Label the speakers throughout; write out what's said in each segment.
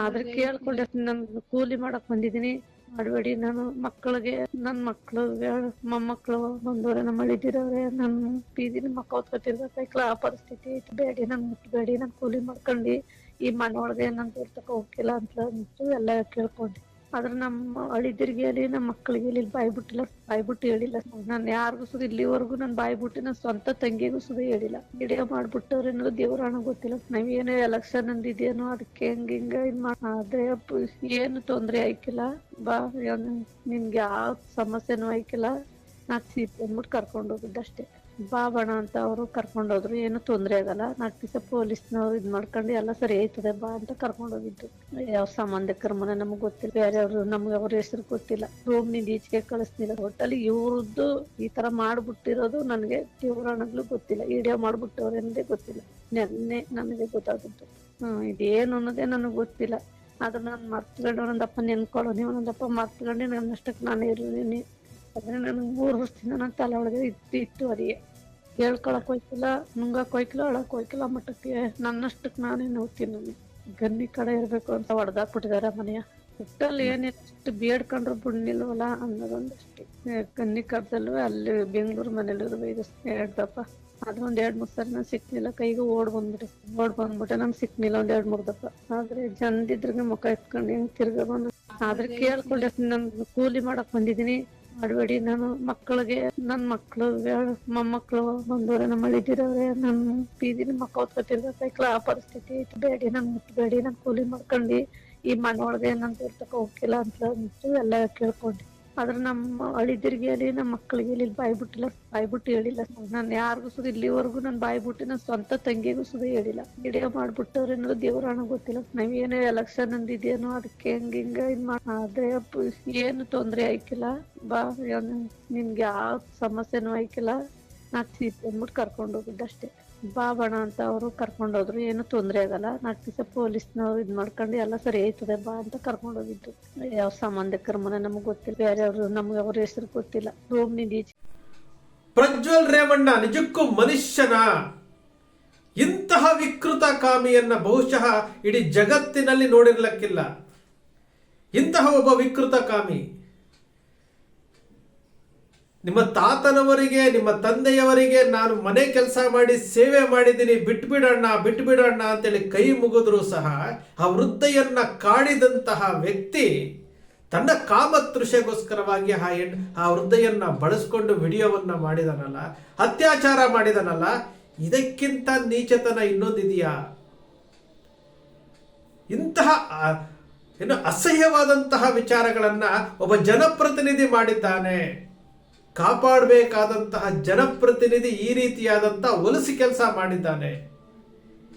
Speaker 1: ಆದ್ರೆ ಕೇಳ್ಕೊಂಡೆ ನನ್ ಕೂಲಿ ಮಾಡಕ್ ಬಂದಿದೀನಿ ಮಾಡಬೇಡಿ ನಾನು ಮಕ್ಕಳಿಗೆ ನನ್ ಮಕ್ಳು ಮೊಮ್ಮಕ್ಳು ಬಂದವ್ರೆ ನಮ್ಮ ಅಳಿದಿರವ್ರೆ ನನ್ ಬೀದಿನ ಮಕ್ಕ ಓದ್ಕೊತಿರ್ಬೇಕಾಯ್ತಲ್ಲ ಆ ಪರಿಸ್ಥಿತಿ ಐತಿ. ಬೇಡಿ ನನ್ ಮುಟ್ಬೇಡಿ ನನ್ ಕೂಲಿ ಮಾಡ್ಕೊಂಡಿ. ಈ ಮನೆ ಒಳಗೆ ನನ್ ತೋರ್ಸಕ್ ಹೋಗಿಲ್ಲ ಅಂತ ಎಲ್ಲ ಕೇಳ್ಕೊಂಡೆ. ಆದ್ರೆ ನಮ್ಮ ಅಳಿದಿರ್ಗೆ ನಮ್ಮ ಮಕ್ಕಳಿಗೆ ಇಲ್ಲಿ ಬಾಯ್ ಬಿಟ್ಟಿಲ್ಲ, ಬಾಯ್ ಬಿಟ್ಟು ಹೇಳಿಲ್ಲ. ನಾನು ಯಾರಿಗೂ ಸುದ ಇಲ್ಲಿವರೆಗೂ ನಾನು ಬಾಯಿ ಬಿಟ್ಟು ನನ್ನ ಸ್ವಂತ ತಂಗಿಗೂ ಸುದ ಹೇಳಿಲ್ಲ. ವಿಡಿಯೋ ಮಾಡ್ಬಿಟ್ಟವ್ರೆ ಅನ್ನೋದು ದೇವ್ರಾಣ ಗೊತ್ತಿಲ್ಲ. ನಾವೇನೇ ಎಲೆಕ್ಷನ್ ಅಂದಿದೇನೋ ಅದಕ್ಕೆ ಹೆಂಗ ಹಿಂಗ ಇದ್ ಆದ್ರೆ ಏನು ತೊಂದ್ರೆ ಆಯ್ಕಿಲ್ಲ. ಬಾ ನಿನ್ಗೆ ಯಾವ ಸಮಸ್ಯೆನೂ ಆಯ್ಕಿಲ್ಲ. ನಾಕ್ ಸೀಪ್ ಅಂದ್ಬಿಟ್ಟು ಕರ್ಕೊಂಡ್ ಹೋಗಿದ್ದಷ್ಟೇ. ಬಾ ಬಣ ಅಂತ ಅವರು ಕರ್ಕೊಂಡ್ ಹೋದ್ರು. ಏನು ತೊಂದ್ರೆ ಆಗಲ್ಲ. ನಾಲ್ಕು ದಿವಸ ಪೊಲೀಸ್ನವ್ರು ಇದ್ ಮಾಡ್ಕೊಂಡು ಎಲ್ಲ ಸರಿ ಆಯ್ತದೆ, ಬಾ ಅಂತ ಕರ್ಕೊಂಡ್ ಹೋಗಿದ್ದು. ಯಾವ ಸಂಬಂಧಿಕರ ಮನೆ ನಮ್ಗೆ ಗೊತ್ತಿಲ್ಲ. ಬೇರೆಯವ್ರು ನಮ್ಗೆ ಅವ್ರ ಹೆಸರು ಗೊತ್ತಿಲ್ಲ. ರೂಮ್ನಿಂದ ಈಚೆಗೆ ಕಳಿಸ್ತಿಲ್ಲ. ಒಟ್ಟಲ್ಲಿ ಇವ್ರದ್ದು ಈ ತರ ಮಾಡ್ಬಿಟ್ಟಿರೋದು ನನಗೆ ತೀವ್ರಣಗ್ಲು ಗೊತ್ತಿಲ್ಲ. ವಿಡಿಯೋ ಮಾಡ್ಬಿಟ್ಟವ್ರೆ ಗೊತ್ತಿಲ್ಲ. ನೆನ್ನೆ ನನಗೆ ಗೊತ್ತಾಗಿದ್ದು ಹ್ಮ್, ಇದೇನು ಅನ್ನೋದೇ ನನಗೆ ಗೊತ್ತಿಲ್ಲ. ಆದ್ರೆ ನಾನು ಮರ್ತ್ಕೊಂಡು ಒಂದಪ್ಪ ನೆನ್ಕೊಳ್ಳೋ ನೀವು ಒಂದಪ್ಪ ಮರ್ತ್ಕೊಂಡು ನನ್ನಷ್ಟಕ್ಕೆ ನಾನು ಇರ್ತೀನಿ. ಆದ್ರೆ ನನಗೆ ಮೂರು ವರ್ಷದಿಂದ ನನ್ನ ತಲೆ ಒಳಗೆ ಇತ್ತು ಇತ್ತು ಅದೇ. ಹೇಳ್ಕೊಳಕ್ ಹೋಯ್ಕಿಲ್ಲ ನುಂಗಕ್ ಹೋಯ್ಕಿಲ್ಲ ಅಳಕ್ ಹೋಯ್ಕಿಲ್ಲ ಮಟ್ಟಕ್ಕೆ ನನ್ನಷ್ಟಕ್ಕೆ ನಾನೇ ನೋಡ್ತೀನಿ ನಾನು. ಗನ್ನಿ ಕಡೆ ಇರ್ಬೇಕು ಅಂತ ಹೊಡೆದಾಕ್ಬಿಟ್ಟಿದಾರೆ ಮನೆಯ. ಒಟ್ಟಲ್ಲಿ ಏನಿಷ್ಟು ಬೇಡ್ಕೊಂಡ್ರು ಬಿಡ್ನಿಲ್ವಲ್ಲ ಅನ್ನೋದೊಂದಷ್ಟೇ. ಗನ್ನಿ ಕಡ್ದಲ್ವ ಅಲ್ಲಿ ಬೆಂಗಳೂರು ಮನೇಲಿರುವ ಇದು ಹೇಳ್ದಪ್ಪ ಅದು ಒಂದ್ ಎರಡ್ ಮೂರ್ ಸರಿ ನಾನು ಸಿಕ್ನಿಲ್ಲ ಕೈಗೆ ಓಡ್ ಬಂದ್ಬಿಟ್ಟೆ ಓಡ್ ಬಂದ್ಬಿಟ್ಟೆ ನಮ್ ಸಿಕ್ನಿಲ್ಲ ಒಂದ್ ಎರಡ್ ಮೂರ್ ದಪ್ಪ. ಆದ್ರೆ ಜನದಿದ್ರಿಗೆ ಮುಖ ಎತ್ಕೊಂಡು ಹೆಂಗ್ ತಿರ್ಗ ಬಂದ ಆದ್ರೆ ಕೇಳ್ಕೊಂಡೆ, ನನ್ ಕೂಲಿ ಮಾಡಕ್ ಬಂದಿದೀನಿ ಮಾಡಬೇಡಿ ನಾನು ಮಕ್ಕಳಿಗೆ ನನ್ನ ಮಕ್ಕಳು ಮೊಮ್ಮಕ್ಕಳು ಬಂದವ್ರೆ ನಮ್ಮ ಅಳಿದಿರವ್ರೆ ನನ್ ಬೀದಿನ ಮಕ್ಕ ಓದ್ಕೊತಿರ್ಬೇಕಾಯ್ಕಲ ಆ ಪರಿಸ್ಥಿತಿ ಐತಿ ಬೇಡಿ, ನನ್ ಮುಟ್ಬೇಡಿ ನನ್ ಕೂಲಿ ಮಾಡ್ಕೊಂಡಿ, ಈ ಮನೆ ಒಳಗೆ ನನ್ ತೋರ್ಸಕ್ ಹೋಗಿಲ್ಲ ಅಂತ ಎಲ್ಲ ಕೇಳ್ಕೊಂಡೆ ಆದ್ರೆ ನಮ್ಮ ಅಳಿದಿರ್ಗೆ ಹೇಳಿ, ನಮ್ಮ ಮಕ್ಳಿಗೆ ಹೇಳಿ ಬಾಯಿ ಬಿಟ್ಟಿಲ್ಲ, ಬಾಯಿ ಬಿಟ್ಟು ಹೇಳಿಲ್ಲ. ನಾನು ಯಾರಿಗೂ ಸುದ ಇಲ್ಲಿವರೆಗೂ ನಾನು ಬಾಯಿ ಬಿಟ್ಟು ನನ್ ಸ್ವಂತ ತಂಗಿಗೂ ಸುದ ಹೇಳಿಲ್ಲ. ವಿಡಿಯೋ ಮಾಡ್ಬಿಟ್ಟವ್ರೆ ಅನ್ನೋದು ದೇವ್ರಾಣ ಗೊತ್ತಿಲ್ಲ. ನಾವೇನೇ ಎಲೆಕ್ಷನ್ ಅಂದಿದೇನೋ ಅದಕ್ಕೆ ಹೆಂಗ ಹಿಂಗ ಇದ್ ಆದ್ರೆ ಏನು ತೊಂದ್ರೆ ಆಯ್ಕಿಲ್ಲ. ಬಾ ನಿನ್ಗೆ ಯಾವ ಸಮಸ್ಯೆನೂ ಆಯ್ಕಿಲ್ಲ. ನಾ ಸೀಟ್ ಅಂದ್ಬಿಟ್ಟು ಕರ್ಕೊಂಡು ಹೋಗಿದ್ದಷ್ಟೇ. ಬಾ ಬಣ ಅಂತ ಅವರು ಕರ್ಕೊಂಡೋದ್ರು ಏನು ತೊಂದ್ರೆ ಆಗಲ್ಲ. ನಾಲ್ಕು ದಿವಸ ಪೊಲೀಸ್ನವ್ರು ಇದ್ ಮಾಡ್ಕೊಂಡು ಎಲ್ಲ ಸರಿ ಆಯ್ತದೆ, ಬಾ ಅಂತ ಕರ್ಕೊಂಡ್ ಹೋಗಿದ್ದು. ಯಾವ ಸಂಬಂಧಿಕರ ಮನೆ ನಮಗೆ ಗೊತ್ತಿಲ್ಲ. ಬೇರೆಯವ್ರು ನಮ್ಗೆ ಅವ್ರ ಹೆಸರು ಗೊತ್ತಿಲ್ಲ. ರೂಮ್ನಿಂದ
Speaker 2: ಪ್ರಜ್ವಲ್ ರೇವಣ್ಣ ನಿಜಕ್ಕೂ ಮನುಷ್ಯನ? ಇಂತಹ ವಿಕೃತ ಕಾಮಿಯನ್ನ ಬಹುಶಃ ಇಡೀ ಜಗತ್ತಿನಲ್ಲಿ ನೋಡಿರ್ಲಕ್ಕಿಲ್ಲ. ಇಂತಹ ಒಬ್ಬ ವಿಕೃತ ಕಾಮಿ. ನಿಮ್ಮ ತಾತನವರಿಗೆ, ನಿಮ್ಮ ತಂದೆಯವರಿಗೆ ನಾನು ಮನೆ ಕೆಲಸ ಮಾಡಿ, ಸೇವೆ ಮಾಡಿದ್ದೀನಿ, ಬಿಟ್ಬಿಡಣ್ಣ ಬಿಟ್ಬಿಡಣ್ಣ ಅಂತೇಳಿ ಕೈ ಮುಗಿದ್ರು ಸಹ ಆ ವೃದ್ಧೆಯನ್ನ ಕಾಡಿದಂತಹ ವ್ಯಕ್ತಿ ತನ್ನ ಕಾಮತೃಷೆಗೋಸ್ಕರವಾಗಿ ಆ ಹೆಣ್, ಆ ವೃದ್ಧೆಯನ್ನ ಬಳಸ್ಕೊಂಡು ವಿಡಿಯೋವನ್ನ ಮಾಡಿದನಲ್ಲ, ಅತ್ಯಾಚಾರ ಮಾಡಿದನಲ್ಲ, ಇದಕ್ಕಿಂತ ನೀಚತನ ಇನ್ನೊಂದಿದೆಯಾ? ಇಂತಹ ಏನು ಅಸಹ್ಯವಾದಂತಹ ವಿಚಾರಗಳನ್ನ ಒಬ್ಬ ಜನಪ್ರತಿನಿಧಿ ಮಾಡಿದ್ದಾನೆ. ಕಾಪಾಡಬೇಕಾದಂತಹ ಜನಪ್ರತಿನಿಧಿ ಈ ರೀತಿಯಾದಂತಹ ಒಲಸಿ ಕೆಲಸ ಮಾಡಿದ್ದಾನೆ.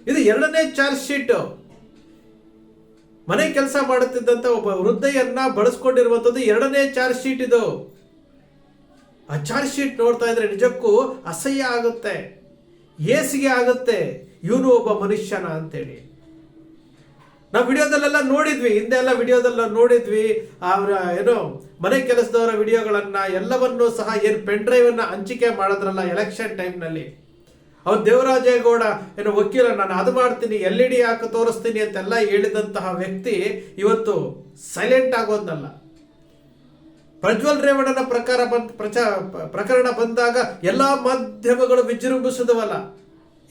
Speaker 2: ಇದು ಎರಡನೇ ಚಾರ್ಜ್ ಶೀಟ್. ಮನೆ ಕೆಲಸ ಮಾಡುತ್ತಿದ್ದಂತ ಒಬ್ಬ ವೃದ್ಧೆಯನ್ನ ಬಳಸ್ಕೊಂಡಿರುವಂಥದ್ದು ಎರಡನೇ ಚಾರ್ಜ್ ಶೀಟ್ ಇದು. ಆ ಚಾರ್ಜ್ ಶೀಟ್ ನೋಡ್ತಾ ಇದ್ರೆ ನಿಜಕ್ಕೂ ಅಸಹ್ಯ ಆಗುತ್ತೆ. ಏಸಿಗೆ ಆಗುತ್ತೆ. ಇವನು ಒಬ್ಬ ಮನುಷ್ಯನ ಅಂತೇಳಿ. ನಾವು ವಿಡಿಯೋದಲ್ಲೆಲ್ಲ ನೋಡಿದ್ವಿ, ಹಿಂದೆ ಎಲ್ಲ ವಿಡಿಯೋದಲ್ಲ ನೋಡಿದ್ವಿ. ಅವರ, ಏನು, ಮನೆ ಕೆಲಸದವರ ವಿಡಿಯೋಗಳನ್ನ ಎಲ್ಲವನ್ನೂ ಸಹ ಏನು ಪೆನ್ ಡ್ರೈವ್ ಅನ್ನ ಹಂಚಿಕೆ ಮಾಡಿದ್ರಲ್ಲ ಎಲೆಕ್ಷನ್ ಟೈಮ್ನಲ್ಲಿ ಅವ್ರು ದೇವರಾಜೇಗೌಡ ಏನು ವಕೀಲ ನಾನು ಅದು ಮಾಡ್ತೀನಿ, ಎಲ್ ಇ ಡಿ ಹಾಕಿ ತೋರಿಸ್ತೀನಿ ಅಂತೆಲ್ಲ ಹೇಳಿದಂತಹ ವ್ಯಕ್ತಿ ಇವತ್ತು ಸೈಲೆಂಟ್ ಆಗೋದ್ನಲ್ಲ. ಪ್ರಜ್ವಲ್ ರೇವಣ್ಣನ ಪ್ರಕಾರ ಪ್ರಕರಣ ಬಂದಾಗ ಎಲ್ಲಾ ಮಾಧ್ಯಮಗಳು ವಿಜೃಂಭಿಸಿದವಲ್ಲ.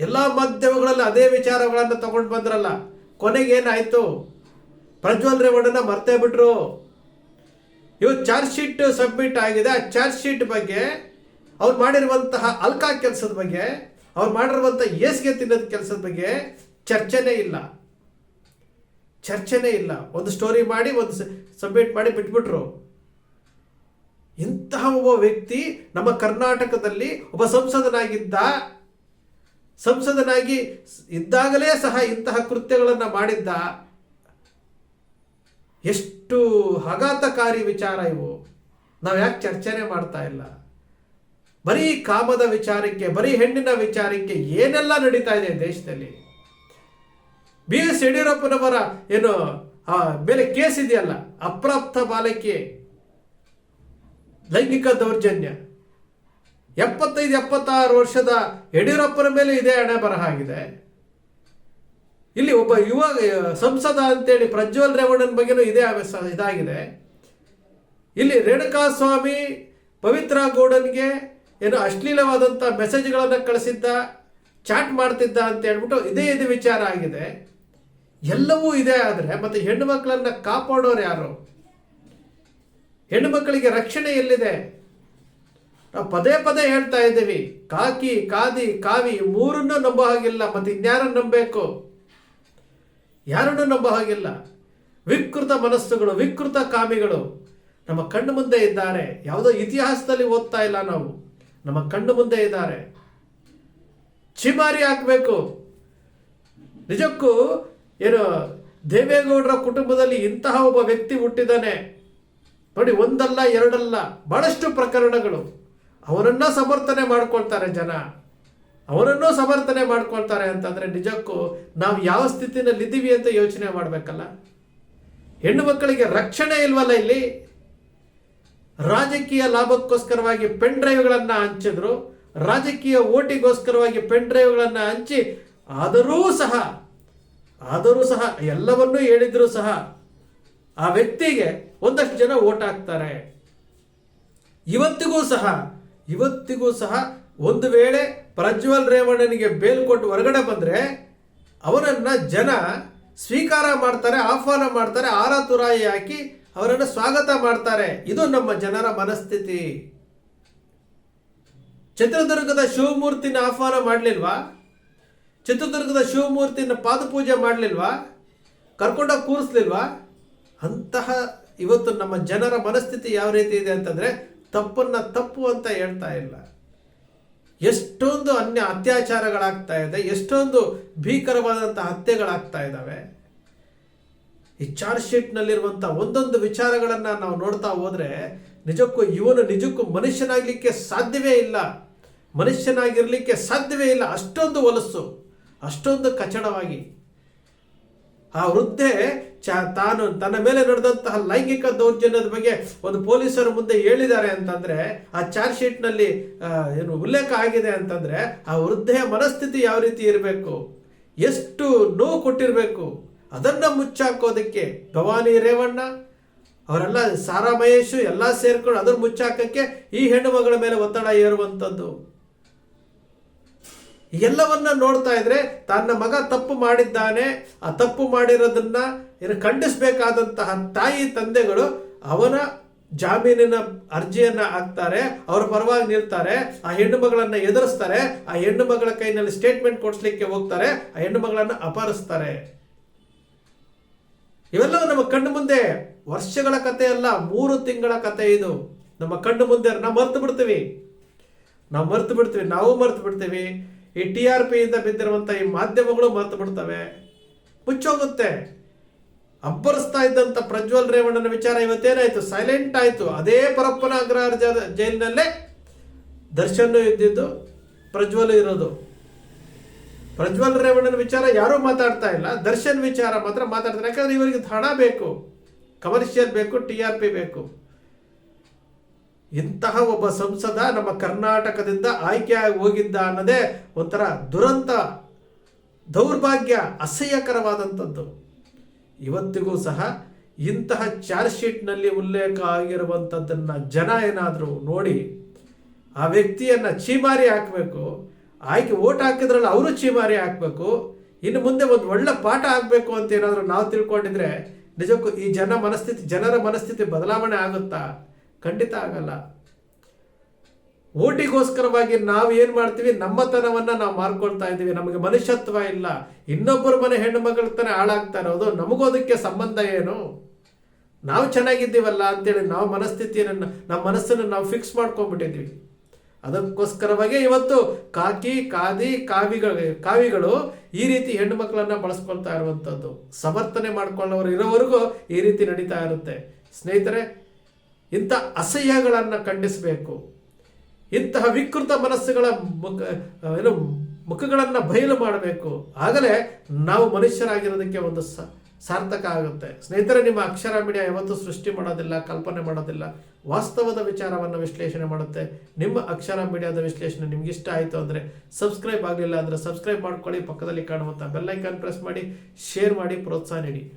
Speaker 2: ಎಲ್ಲಾ ಮಾಧ್ಯಮಗಳಲ್ಲಿ ಅದೇ ವಿಚಾರಗಳನ್ನು ತಗೊಂಡು ಬಂದ್ರಲ್ಲ. ಕೊನೆಗೆ ಏನಾಯ್ತು? ಪ್ರಜ್ವಲ್ ರೇವಣ್ಣನ ಮರ್ತೇ ಬಿಟ್ರು. ಇವತ್ತು ಚಾರ್ಜ್ ಶೀಟ್ ಸಬ್ಮಿಟ್ ಆಗಿದೆ. ಆ ಚಾರ್ಜ್ ಶೀಟ್ ಬಗ್ಗೆ ಅವ್ರು ಮಾಡಿರುವಂತಹ ಅಲ್ಕಾ ಕೆಲಸದ ಬಗ್ಗೆ, ಅವ್ರು ಮಾಡಿರುವಂತಹ ಏಸ್ಗೆ ತಿನ್ನೋದ್ ಕೆಲಸದ ಬಗ್ಗೆ ಚರ್ಚೆನೇ ಇಲ್ಲ. ಚರ್ಚೆನೇ ಇಲ್ಲ. ಒಂದು ಸ್ಟೋರಿ ಮಾಡಿ, ಒಂದು ಸಬ್ಮಿಟ್ ಮಾಡಿ ಬಿಟ್ಬಿಟ್ರು. ಇಂತಹ ಒಬ್ಬ ವ್ಯಕ್ತಿ ನಮ್ಮ ಕರ್ನಾಟಕದಲ್ಲಿ ಒಬ್ಬ ಸಂಸದನಾಗಿದ್ದ ಸಂಸದನಾಗಿ ಇದ್ದಾಗಲೇ ಸಹ ಇಂತಹ ಕೃತ್ಯಗಳನ್ನು ಮಾಡಿದ್ದ ಎಷ್ಟು ಆಘಾತಕಾರಿ ವಿಚಾರ ಇವು. ನಾವು ಯಾಕೆ ಚರ್ಚೆನೆ ಮಾಡ್ತಾ ಇಲ್ಲ? ಬರೀ ಕಾಮದ ವಿಚಾರಕ್ಕೆ, ಬರೀ ಹೆಣ್ಣಿನ ವಿಚಾರಕ್ಕೆ ಏನೆಲ್ಲ ನಡೀತಾ ಇದೆ ದೇಶದಲ್ಲಿ? ಬಿ ಎಸ್ ಯಡಿಯೂರಪ್ಪನವರ ಏನು ಮೇಲೆ ಕೇಸ್ ಇದೆಯಲ್ಲ, ಅಪ್ರಾಪ್ತ ಬಾಲಕಿ ಲೈಂಗಿಕ ದೌರ್ಜನ್ಯ. ಎಪ್ಪತ್ತೈದು, ಎಪ್ಪತ್ತಾರು ವರ್ಷದ ಯಡಿಯೂರಪ್ಪನ ಮೇಲೆ ಇದೇ ಹಣೆ ಬರಹ ಆಗಿದೆ. ಇಲ್ಲಿ ಒಬ್ಬ ಯುವ, ಸಂಸದ ಅಂತೇಳಿ ಪ್ರಜ್ವಲ್ ರೇವಣ್ಣನ ಬಗ್ಗೆನೂ ಇದೇ ಇದಾಗಿದೆ. ಇಲ್ಲಿ ರೇಣುಕಾ ಸ್ವಾಮಿ ಪವಿತ್ರ ಗೌಡನ್ಗೆ ಏನು ಅಶ್ಲೀಲವಾದಂಥ ಮೆಸೇಜ್ಗಳನ್ನು ಕಳಿಸಿದ್ದ ಚಾಟ್ ಮಾಡ್ತಿದ್ದ ಅಂತ ಹೇಳ್ಬಿಟ್ಟು ಇದೇ ಇದು ವಿಚಾರ ಆಗಿದೆ. ಎಲ್ಲವೂ ಇದೆ ಆದರೆ, ಮತ್ತು ಹೆಣ್ಣು ಮಕ್ಕಳನ್ನ ಕಾಪಾಡೋರು ಯಾರು? ಹೆಣ್ಣು ಮಕ್ಕಳಿಗೆ ರಕ್ಷಣೆ ಎಲ್ಲಿದೆ? ನಾವು ಪದೇ ಪದೇ ಹೇಳ್ತಾ ಇದ್ದೀವಿ. ಕಾಕಿ, ಕಾದಿ, ಕಾವಿ ಮೂರನ್ನು ನಂಬೋ ಹಾಗಿಲ್ಲ, ಮತ್ತೆ ಇನ್ಯಾರನ್ನು ನಂಬಬೇಕು? ಯಾರನ್ನು ನಂಬೋ ಹಾಗಿಲ್ಲ. ವಿಕೃತ ಮನಸ್ಸುಗಳು, ವಿಕೃತ ಕಾಮಿಗಳು. ನಮ್ಮ ಕಣ್ಣು ಮುಂದೆ ಇದ್ದಾರೆ. ಯಾವುದೋ ಇತಿಹಾಸದಲ್ಲಿ ಓದ್ತಾ ಇಲ್ಲ ನಾವು. ನಮ್ಮ ಕಣ್ಣು ಮುಂದೆ ಇದ್ದಾರೆ. ಚಿಮಾರಿ ಹಾಕಬೇಕು ನಿಜಕ್ಕೂ ಏನು ದೇವೇಗೌಡರ ಕುಟುಂಬದಲ್ಲಿ ಇಂತಹ ಒಬ್ಬ ವ್ಯಕ್ತಿ ಹುಟ್ಟಿದ್ದಾನೆ. ನೋಡಿ, ಒಂದಲ್ಲ, ಎರಡಲ್ಲ, ಬಹಳಷ್ಟು ಪ್ರಕರಣಗಳು. ಅವರನ್ನ ಸಮರ್ಥನೆ ಮಾಡ್ಕೊಳ್ತಾರೆ ಜನ. ಅವರನ್ನೂ ಸಮರ್ಥನೆ ಮಾಡ್ಕೊಳ್ತಾರೆ ಅಂತಂದ್ರೆ ನಿಜಕ್ಕೂ ನಾವು ಯಾವ ಸ್ಥಿತಿನಲ್ಲಿ ಇದ್ದೀವಿ ಅಂತ ಯೋಚನೆ ಮಾಡಬೇಕಲ್ಲ? ಹೆಣ್ಣು ಮಕ್ಕಳಿಗೆ ರಕ್ಷಣೆ ಇಲ್ವಲ್ಲ ಇಲ್ಲಿ? ರಾಜಕೀಯ ಲಾಭಕ್ಕೋಸ್ಕರವಾಗಿ ಪೆನ್ ಡ್ರೈವ್ಗಳನ್ನ ಹಂಚಿದ್ರು. ರಾಜಕೀಯ ಓಟಿಗೋಸ್ಕರವಾಗಿ ಪೆನ್ ಡ್ರೈವ್ಗಳನ್ನ ಹಂಚಿ ಆದರೂ ಸಹ ಆದರೂ ಸಹ ಎಲ್ಲವನ್ನೂ ಹೇಳಿದ್ರು ಸಹ ಆ ವ್ಯಕ್ತಿಗೆ ಒಂದಷ್ಟು ಜನ ಓಟ್ ಹಾಕ್ತಾರೆ. ಇವತ್ತಿಗೂ ಸಹ ಇವತ್ತಿಗೂ ಸಹ ಒಂದು ವೇಳೆ ಪ್ರಜ್ವಲ್ ರೇವಣ್ಣನಿಗೆ ಬೇಲ್ ಕೊಟ್ಟು ಹೊರಗಡೆ ಬಂದ್ರೆ ಅವರನ್ನು ಜನ ಸ್ವೀಕಾರ ಮಾಡ್ತಾರೆ, ಆಹ್ವಾನ ಮಾಡ್ತಾರೆ, ಆರ ತುರಾಯಿ ಹಾಕಿ ಅವರನ್ನು ಸ್ವಾಗತ ಮಾಡ್ತಾರೆ. ಇದು ನಮ್ಮ ಜನರ ಮನಸ್ಥಿತಿ. ಚಿತ್ರದುರ್ಗದ ಶಿವಮೂರ್ತಿನ ಆಹ್ವಾನ ಮಾಡಲಿಲ್ವಾ? ಚಿತ್ರದುರ್ಗದ ಶಿವಮೂರ್ತಿನ ಪಾದಪೂಜೆ ಮಾಡಲಿಲ್ವಾ? ಕರ್ಕೊಂಡೋಗಿ ಕೂರಿಸ್ಲಿಲ್ವಾ? ಅಂತಹ ಇವತ್ತು ನಮ್ಮ ಜನರ ಮನಸ್ಥಿತಿ ಯಾವ ರೀತಿ ಇದೆ ಅಂತಂದ್ರೆ ತಪ್ಪನ್ನ ತಪ್ಪು ಅಂತ ಹೇಳ್ತಾ ಇಲ್ಲ. ಎಷ್ಟೊಂದು ಅನ್ಯ ಅತ್ಯಾಚಾರಗಳಾಗ್ತಾ ಇದೆ, ಎಷ್ಟೊಂದು ಭೀಕರವಾದಂಥ ಹತ್ಯೆಗಳಾಗ್ತಾ ಇದ್ದಾವೆ. ಈ ಚಾರ್ಜ್ ಶೀಟ್ನಲ್ಲಿರುವಂಥ ಒಂದೊಂದು ವಿಚಾರಗಳನ್ನು ನಾವು ನೋಡ್ತಾ ಹೋದ್ರೆ ನಿಜಕ್ಕೂ ಇವನು ನಿಜಕ್ಕೂ ಮನುಷ್ಯನಾಗಲಿಕ್ಕೆ ಸಾಧ್ಯವೇ ಇಲ್ಲ. ಮನುಷ್ಯನಾಗಿರಲಿಕ್ಕೆ ಸಾಧ್ಯವೇ ಇಲ್ಲ. ಅಷ್ಟೊಂದು ಹೊಲಸು ಅಷ್ಟೊಂದು ಕಚಡವಾಗಿ. ಆ ವೃದ್ಧೆ ಚ ತಾನು ತನ್ನ ಮೇಲೆ ನಡೆದಂತಹ ಲೈಂಗಿಕ ದೌರ್ಜನ್ಯದ ಬಗ್ಗೆ ಒಂದು ಪೊಲೀಸರ ಮುಂದೆ ಹೇಳಿದ್ದಾರೆ ಅಂತಂದ್ರೆ, ಆ ಚಾರ್ಜ್ ಶೀಟ್ನಲ್ಲಿ ಏನು ಉಲ್ಲೇಖ ಆಗಿದೆ ಅಂತಂದ್ರೆ, ಆ ವೃದ್ಧೆಯ ಮನಸ್ಥಿತಿ ಯಾವ ರೀತಿ ಇರಬೇಕು? ಎಷ್ಟು ನೋವು ಕೊಟ್ಟಿರಬೇಕು? ಅದನ್ನ ಮುಚ್ಚಾಕೋದಕ್ಕೆ ಭವಾನಿ ರೇವಣ್ಣ, ಅವರೆಲ್ಲ ಸಾರಾ ಮಹೇಶು ಎಲ್ಲ ಸೇರ್ಕೊಂಡು ಅದನ್ನ ಮುಚ್ಚಾಕಕ್ಕೆ ಈ ಹೆಣ್ಣು ಮಗಳ ಮೇಲೆ ಒತ್ತಡ ಏರುವಂಥದ್ದು ಎಲ್ಲವನ್ನ ನೋಡ್ತಾ ಇದ್ರೆ ತನ್ನ ಮಗ ತಪ್ಪು ಮಾಡಿದ್ದಾನೆ. ಆ ತಪ್ಪು ಮಾಡಿರೋದನ್ನ ಖಂಡಿಸಬೇಕಾದಂತಹ ತಾಯಿ ತಂದೆಗಳು ಅವನ ಜಾಮೀನಿನ ಅರ್ಜಿಯನ್ನ ಹಾಕ್ತಾರೆ. ಅವ್ರ ಪರವಾಗಿ ನಿಲ್ತಾರೆ. ಆ ಹೆಣ್ಣು ಮಗಳನ್ನ ಎದುರಿಸ್ತಾರೆ. ಆ ಹೆಣ್ಣು ಮಗಳ ಕೈನಲ್ಲಿ ಸ್ಟೇಟ್ಮೆಂಟ್ ಕೊಡಿಸ್ಲಿಕ್ಕೆ ಹೋಗ್ತಾರೆ. ಆ ಹೆಣ್ಣು ಮಗಳನ್ನ ಅಪಹರಿಸ್ತಾರೆ. ಇವೆಲ್ಲವೂ ನಮ್ಮ ಕಣ್ಣು ಮುಂದೆ. ವರ್ಷಗಳ ಕತೆ ಅಲ್ಲ, ಮೂರು ತಿಂಗಳ ಕತೆ ಇದು. ನಮ್ಮ ಕಣ್ಣು ಮುಂದೆ ನಾವು ಮರ್ತು ಬಿಡ್ತೀವಿ. ನಾವು ಮರ್ತು ಬಿಡ್ತೀವಿ. ನಾವು ಮರ್ತು ಬಿಡ್ತೀವಿ. ಈ ಟಿ ಆರ್ ಪಿ ಇಂದ ಬಿದ್ದಿರುವಂತ ಈ ಮಾಧ್ಯಮಗಳು ಮರ್ತು ಬಿಡ್ತವೆ. ಮುಚ್ಚೋಗುತ್ತೆ. ಅಬ್ಬರಿಸ್ತಾ ಇದ್ದಂತ ಪ್ರಜ್ವಲ್ ರೇವಣ್ಣನ ವಿಚಾರ ಇವತ್ತೇನಾಯ್ತು? ಸೈಲೆಂಟ್ ಆಯಿತು. ಅದೇ ಪರಪ್ಪನ ಅಗ್ರಹಾರ ಜೈಲಿನಲ್ಲೇ ದರ್ಶನ್ ಇದ್ದಿದ್ದು ಪ್ರಜ್ವಲ್ ಇರೋದು. ಪ್ರಜ್ವಲ್ ರೇವಣ್ಣನ ವಿಚಾರ ಯಾರೂ ಮಾತಾಡ್ತಾ ಇಲ್ಲ. ದರ್ಶನ್ ವಿಚಾರ ಮಾತ್ರ ಮಾತಾಡ್ತಾರೆ. ಯಾಕಂದ್ರೆ ಇವರಿಗೆ ಹಣ ಬೇಕು. ಕಮರ್ಷಿಯಲ್ ಬೇಕು, ಟಿ ಆರ್ ಪಿ ಬೇಕು. ಇಂತಹ ಒಬ್ಬ ಸಂಸದ ನಮ್ಮ ಕರ್ನಾಟಕದಿಂದ ಆಯ್ಕೆಯಾಗಿ ಹೋಗಿದ್ದ ಅನ್ನೋದೇ ಒಂಥರ ದುರಂತ, ದೌರ್ಭಾಗ್ಯ, ಅಸಹ್ಯಕರವಾದಂಥದ್ದು. ಇವತ್ತಿಗೂ ಸಹ ಇಂತಹ ಚಾರ್ಜ್ ಶೀಟ್ನಲ್ಲಿ ಉಲ್ಲೇಖ ಆಗಿರುವಂಥದ್ದನ್ನು ಜನ ಏನಾದರೂ ನೋಡಿ ಆ ವ್ಯಕ್ತಿಯನ್ನ ಚೀಮಾರಿ ಹಾಕಬೇಕು, ಆಯ್ಕೆ ಓಟ್ ಹಾಕಿದ್ರಲ್ಲ ಅವರು ಚೀಮಾರಿ ಹಾಕಬೇಕು, ಇನ್ನು ಮುಂದೆ ಒಂದು ಒಳ್ಳೆ ಪಾಠ ಆಗಬೇಕು ಅಂತ ಏನಾದರೂ ನಾವು ತಿಳ್ಕೊಂಡಿದ್ರೆ ನಿಜಕ್ಕೂ ಈ ಜನ ಮನಸ್ಥಿತಿ, ಜನರ ಮನಸ್ಥಿತಿ ಬದಲಾವಣೆ ಆಗುತ್ತಾ? ಖಂಡಿತ ಆಗಲ್ಲ. ಓಟಿಗೋಸ್ಕರವಾಗಿ ನಾವು ಏನು ಮಾಡ್ತೀವಿ? ನಮ್ಮತನವನ್ನ ನಾವು ಮಾರ್ಕೊಳ್ತಾ ಇದ್ದೀವಿ. ನಮಗೆ ಮನುಷ್ಯತ್ವ ಇಲ್ಲ. ಇನ್ನೊಬ್ಬರ ಮನೆ ಹೆಣ್ಣು ಮಗಳ ತನ ಹಾಳಾಗ್ತಾ ಇರೋದು. ನಮಗೂ ಅದಕ್ಕೆ ಸಂಬಂಧ ಏನು? ನಾವು ಚೆನ್ನಾಗಿದ್ದೀವಲ್ಲ ಅಂತೇಳಿ ನಾವು ಮನಸ್ಥಿತಿಯನ್ನು ನಮ್ಮ ಮನಸ್ಸನ್ನು ನಾವು ಫಿಕ್ಸ್ ಮಾಡ್ಕೊಂಡ್ಬಿಟ್ಟಿದ್ವಿ ಅದಕ್ಕೋಸ್ಕರವಾಗಿ ಇವತ್ತು ಕಾಕಿ, ಕಾದಿ ಕಾವಿಗಳು ಕಾವಿಗಳು ಈ ರೀತಿ ಹೆಣ್ಣು ಮಕ್ಕಳನ್ನು ಬಳಸ್ಕೊಳ್ತಾ ಇರುವಂಥದ್ದು ಸಮರ್ಥನೆ ಮಾಡ್ಕೊಳ್ಳೋರು ಇರೋವರೆಗೂ ಈ ರೀತಿ ನಡೀತಾ ಇರುತ್ತೆ. ಸ್ನೇಹಿತರೆ ಇಂಥ ಅಸಹ್ಯಗಳನ್ನು ಖಂಡಿಸಬೇಕು. ಇಂತಹ ವಿಕೃತ ಮನಸ್ಸುಗಳ ಮುಖ, ಏನು ಮುಖಗಳನ್ನು ಬಯಲು ಮಾಡಬೇಕು. ಆಗಲೇ ನಾವು ಮನುಷ್ಯರಾಗಿರೋದಕ್ಕೆ ಒಂದು ಸ- ಸಾರ್ಥಕ ಆಗುತ್ತೆ. ಸ್ನೇಹಿತರೆ, ನಿಮ್ಮ ಅಕ್ಷರ ಮೀಡಿಯಾ ಯಾವತ್ತೂ ಸೃಷ್ಟಿ ಮಾಡೋದಿಲ್ಲ, ಕಲ್ಪನೆ ಮಾಡೋದಿಲ್ಲ. ವಾಸ್ತವದ ವಿಚಾರವನ್ನು ವಿಶ್ಲೇಷಣೆ ಮಾಡುತ್ತೆ. ನಿಮ್ಮ ಅಕ್ಷರ ಮೀಡಿಯಾದ ವಿಶ್ಲೇಷಣೆ ನಿಮ್ಗೆ ಇಷ್ಟ ಆಯಿತು ಅಂದರೆ ಸಬ್ಸ್ಕ್ರೈಬ್ ಆಗಲಿಲ್ಲ ಅಂದರೆ ಸಬ್ಸ್ಕ್ರೈಬ್ ಮಾಡ್ಕೊಳ್ಳಿ. ಪಕ್ಕದಲ್ಲಿ ಕಾಣುವಂಥ ಬೆಲ್ಲೈಕಾನ್ ಪ್ರೆಸ್ ಮಾಡಿ, ಶೇರ್ ಮಾಡಿ, ಪ್ರೋತ್ಸಾಹ ನೀಡಿ.